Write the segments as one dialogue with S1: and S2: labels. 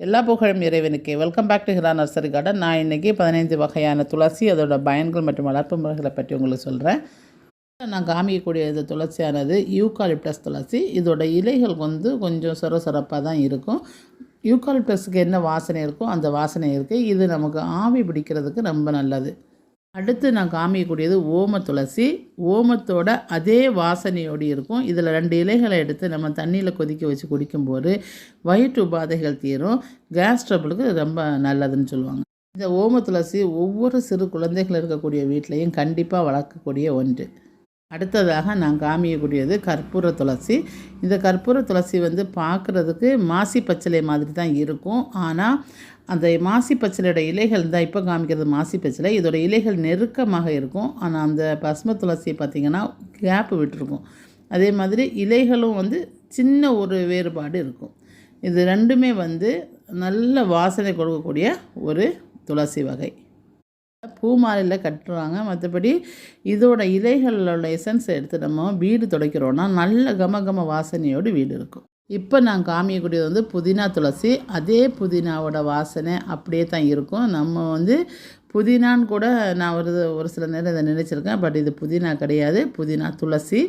S1: எல்லா புகழும் இறைவனுக்கு. Welcome back to Hira nursery garden நான் இன்றைக்கி பதினைந்து வகையான துளசி அதோட பயன்கள் மற்றும் வளர்ப்பு முறைகளை பற்றி உங்களுக்கு சொல்கிறேன் நான் காமிக்கக்கூடிய இது துளசியானது யூகாலிப்டஸ் துளசி. இதோட இலைகள் வந்து கொஞ்சம் சொர சொரப்பாக தான் இருக்கும். யூகாலிப்டஸுக்கு என்ன வாசனை இருக்கோ அந்த வாசனை இருக்குது இது நமக்கு ஆவி பிடிக்கிறதுக்கு ரொம்ப நல்லது. அடுத்து நான் காமிக்கக்கூடியது ஓம துளசி. ஓமத்தோட அதே வாசனையோடு இருக்கும். இதில் ரெண்டு இலைகளை எடுத்து நம்ம தண்ணியில் கொதிக்க வச்சு குடிக்கும்போது வயிற்று உபாதைகள் தீரும். கேஸ் ட்ரபிளுக்கு ரொம்ப நல்லதுன்னு சொல்லுவாங்க. இந்த ஓம துளசி ஒவ்வொரு சிறு குழந்தைகள் இருக்கக்கூடிய வீட்லேயும் கண்டிப்பாக வளர்க்கக்கூடிய ஒன்று. அடுத்ததாக நான் காமிக்கக்கூடியது கற்பூர துளசி. இந்த கற்பூர துளசி வந்து பார்க்குறதுக்கு மாசி பச்சிலை மாதிரி தான் இருக்கும். ஆனால் அந்த மாசி பச்சிலையோட இலைகள் தான் இப்போ காமிக்கிறது மாசி பச்சிலை இதோட இலைகள் நெருக்கமாக இருக்கும். ஆனால் அந்த பஸ்ம துளசி பார்த்திங்கன்னா கேப்பு விட்டுருக்கும். அதே மாதிரி இலைகளும் வந்து சின்ன ஒரு வேறுபாடு இருக்கும். இது ரெண்டுமே வந்து நல்ல வாசனை கொடுக்கக்கூடிய ஒரு துளசி வகை. பூமாலையில் கட்டுறாங்க. மற்றபடி இதோட இலைகளோட எசன்ஸ் எடுத்து நம்ம வீடு துடைக்கிறோன்னா நல்ல கம கம வாசனையோடு வீடு இருக்கும். இப்போ நான் காமிக்கக்கூடியது வந்து புதினா துளசி. அதே புதினாவோட வாசனை அப்படியே தான் இருக்கும். நம்ம வந்து புதினான்னு கூட நான் ஒரு ஒரு சில நேரம் இதை நினச்சிருக்கேன். பட் இது புதினா கிடையாது. புதினா துளசி.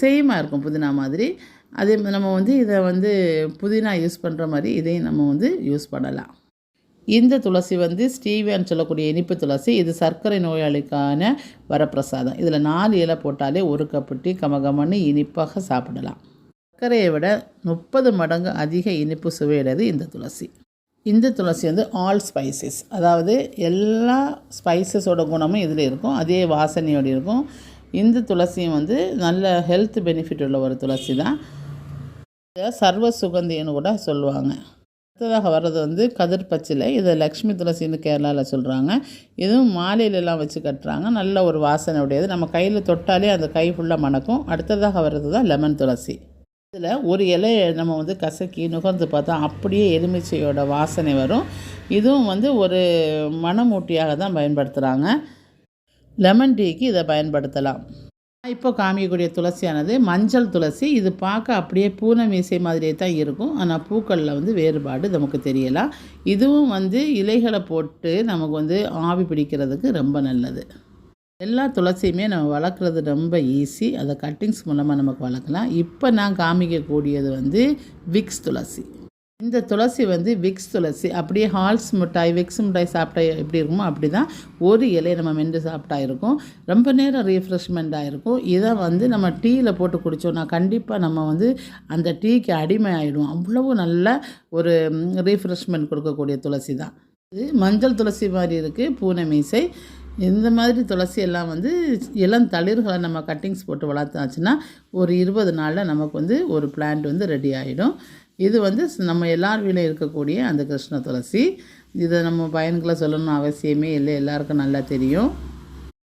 S1: சேமாக இருக்கும் புதினா மாதிரி. அதே நம்ம வந்து இதை வந்து புதினா யூஸ் பண்ணுற மாதிரி இதையும் நம்ம வந்து யூஸ் பண்ணலாம். இந்த துளசி வந்து ஸ்டீவியான்னு சொல்லக்கூடிய இனிப்பு துளசி இது சர்க்கரை நோயாளிக்கான வரப்பிரசாதம். இதில் நாலு இலை போட்டாலே ஒரு கப்பு டீ கமகமன்னு இனிப்பாக சாப்பிடலாம். சர்க்கரையை விட முப்பது மடங்கு அதிக இனிப்பு சுவையிடது இந்த துளசி. இந்த துளசி வந்து ஆல் ஸ்பைசஸ் அதாவது எல்லா ஸ்பைசஸோட குணமும் இதில் இருக்கும். அதே வாசனையோடு இருக்கும். இந்த துளசியும் வந்து நல்ல ஹெல்த் பெனிஃபிட் உள்ள ஒரு துளசி தான் சர்வ சுகந்தின்னு கூட சொல்லுவாங்க. அடுத்ததாக வர்றது வந்து கதிர் பச்சிலை. இதை லக்ஷ்மி துளசின்னு கேரளாவில் சொல்கிறாங்க இதுவும் மாலையிலலாம் வச்சு கட்டுறாங்க. நல்ல ஒரு வாசனை உடையது. நம்ம கையில் தொட்டாலே அந்த கை ஃபுல்லாக மணக்கும். அடுத்ததாக வர்றது தான் லெமன் துளசி. இதில் ஒரு இலையை நம்ம வந்து கசக்கி நுகர்ந்து பார்த்தா அப்படியே எலுமிச்சையோட வாசனை வரும். இதுவும் வந்து ஒரு மணமூட்டியாக தான் பயன்படுத்துகிறாங்க லெமன் டீக்கு இதை பயன்படுத்தலாம். இப்போ காமிக்கக்கூடிய துளசியானது மஞ்சள் துளசி. இது பார்க்க அப்படியே பூனை மீசை மாதிரியே தான் இருக்கும். ஆனால் பூக்களில் வந்து வேறுபாடு நமக்கு தெரியலாம் இதுவும் வந்து இலைகளை போட்டு நமக்கு வந்து ஆவி பிடிக்கிறதுக்கு ரொம்ப நல்லது. எல்லா துளசியுமே நம்ம வளர்க்குறது ரொம்ப ஈஸி. அதை கட்டிங்ஸ் மூலமாக நமக்கு வளர்க்கலாம். இப்போ நான் காமிக்கக்கூடியது வந்து விக்ஸ் துளசி. இந்த துளசி வந்து விக்ஸ் துளசி. அப்படியே ஹால்ஸ் மிட்டாய் விக்ஸ் மிட்டாய் சாப்பிட்டா எப்படி இருக்குமோ அப்படி தான் ஒரு இலையை நம்ம மென்று சாப்பிட்டா இருக்கும். ரொம்ப நேரம் ரீஃப்ரெஷ்மெண்ட்டாக இருக்கும். இதை வந்து நம்ம டீயில் போட்டு குடித்தோம்னா கண்டிப்பாக நம்ம வந்து அந்த டீக்கு அடிமை ஆகிடும் அவ்வளவு நல்ல ஒரு ரீஃப்ரெஷ்மெண்ட் கொடுக்கக்கூடிய துளசி தான். இது மஞ்சள் துளசி மாதிரி இருக்குது பூனை மீசை. இந்த மாதிரி துளசி எல்லாம் வந்து இளம் தளிர்களை நம்ம கட்டிங்ஸ் போட்டு வளர்த்தாச்சுன்னா ஒரு இருபது நாளில் நமக்கு வந்து ஒரு பிளான்ட் வந்து ரெடி ஆகிடும் இது வந்து நம்ம எல்லார் வீட்டில் இருக்கக்கூடிய அந்த கிருஷ்ண துளசி. இதை நம்ம பயன்களை சொல்லணும்னு அவசியமே இல்லை. எல்லாருக்கும் நல்லா தெரியும்.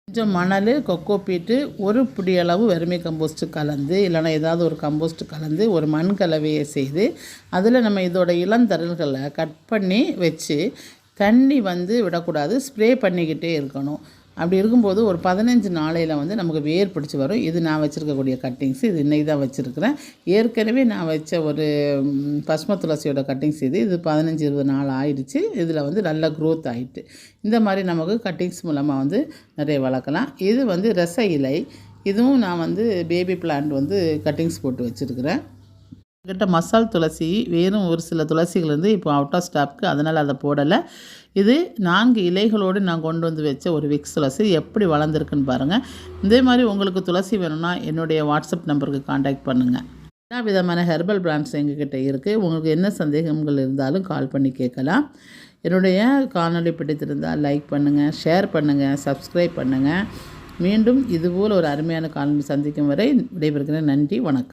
S1: கொஞ்சம் மணல் கொக்கோ பீட்டு ஒரு பிடி அளவு வெறுமை கம்போஸ்ட்டு கலந்து இல்லைனா ஏதாவது ஒரு கம்போஸ்ட்டு கலந்து ஒரு மண் கலவையை செய்து அதில் நம்ம இதோட இளந்தரல்களை கட் பண்ணி வச்சு தண்ணி வந்து விடக்கூடாது. ஸ்ப்ரே பண்ணிக்கிட்டே இருக்கணும். அப்படி இருக்கும்போது ஒரு பதினஞ்சு நாளையில் வந்து நமக்கு வேர் பிடிச்சி வரும். இது நான் வச்சுருக்கக்கூடிய கட்டிங்ஸ் இது இன்றைக்கி தான் வச்சுருக்கிறேன். ஏற்கனவே நான் வச்ச ஒரு பஸ்ம துளசியோட கட்டிங்ஸ் இது. இது பதினஞ்சு இருபது நாள் ஆயிடுச்சு. இதில் வந்து நல்ல க்ரோத் ஆகிட்டு இந்த மாதிரி நமக்கு கட்டிங்ஸ் மூலமாக வந்து நிறைய வளர்க்கலாம். இது வந்து ரச இலை. இதுவும் நான் வந்து பேபி பிளான்ட் வந்து கட்டிங்ஸ் போட்டு வச்சுருக்கிறேன். கிட்ட மசால் துளசி வேறும் ஒரு சில துளசிகள் வந்து இப்போ அவுட் ஆஃப் ஸ்டாப்க்கு அதனால் அதை போடலை. இது நான்கு இலைகளோடு நான் கொண்டு வந்து வச்ச ஒரு விக்ஸ் துளசி. எப்படி வளர்ந்துருக்குன்னு பாருங்கள் இதே மாதிரி உங்களுக்கு துளசி வேணும்னா என்னுடைய வாட்ஸ்அப் நம்பருக்கு காண்டாக்ட் பண்ணுங்கள் எல்லா விதமான ஹெர்பல் பிராண்ட்ஸ் எங்ககிட்ட இருக்குது உங்களுக்கு என்ன சந்தேகங்கள் இருந்தாலும் கால் பண்ணி கேட்கலாம். என்னுடைய காணொலி பிடித்திருந்தால் லைக் பண்ணுங்கள் ஷேர் பண்ணுங்கள் சப்ஸ்கிரைப் பண்ணுங்கள் மீண்டும் இதுபோல் ஒரு அருமையான காணொலி சந்திக்கும் வரை விடைபெறுகிறேன். நன்றி வணக்கம்.